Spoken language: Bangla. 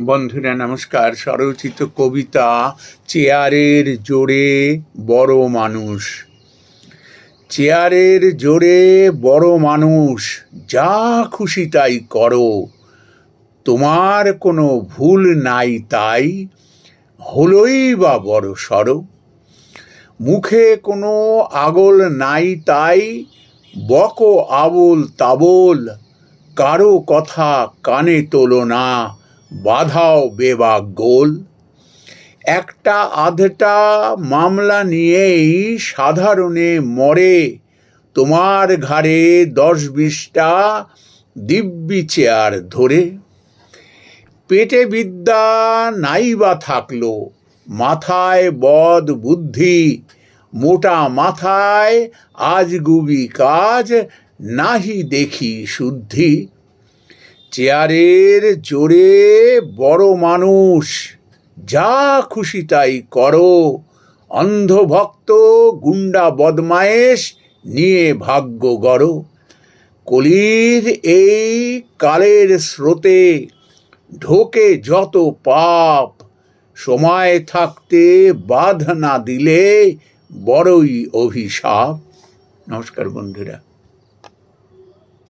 বন্ধুরা, নমস্কার। স্বরচিত কবিতা চেয়ারের জোরে বড় মানুষ। চেয়ারের জোরে বড় মানুষ, যা খুশি তাই করো। তোমার কোনো ভুল নাই তাই হলোই বা বড় সড়ো। মুখে কোনো আগল নাই তাই বকো আবল তাবল, কারও কথা কানে তোলো না। বাধাও বেবা গোল। একটা আধটা মামলা নিয়েই সাধারণে মরে। তোমার ঘাড়ে দশ বিশটা দিব্যি চেয়ার ধরে। পেটে বিদ্যা নাই বা থাকল। মাথায় বদ বুদ্ধি। মোটা মাথায় আজগুবি কাজ। নাহি দেখি শুদ্ধি। চেয়ারের জোরে বড় মানুষ, যা খুশি তাই করো। অন্ধভক্ত গুন্ডা বদমায়েশ নিয়ে ভাগ্য গড়ো। কলির এই কালের স্রোতে ঢোকে যত পাপ, সময় থাকতে বাধ না দিলে বড়ই অভিশাপ। নমস্কার বন্ধুরা।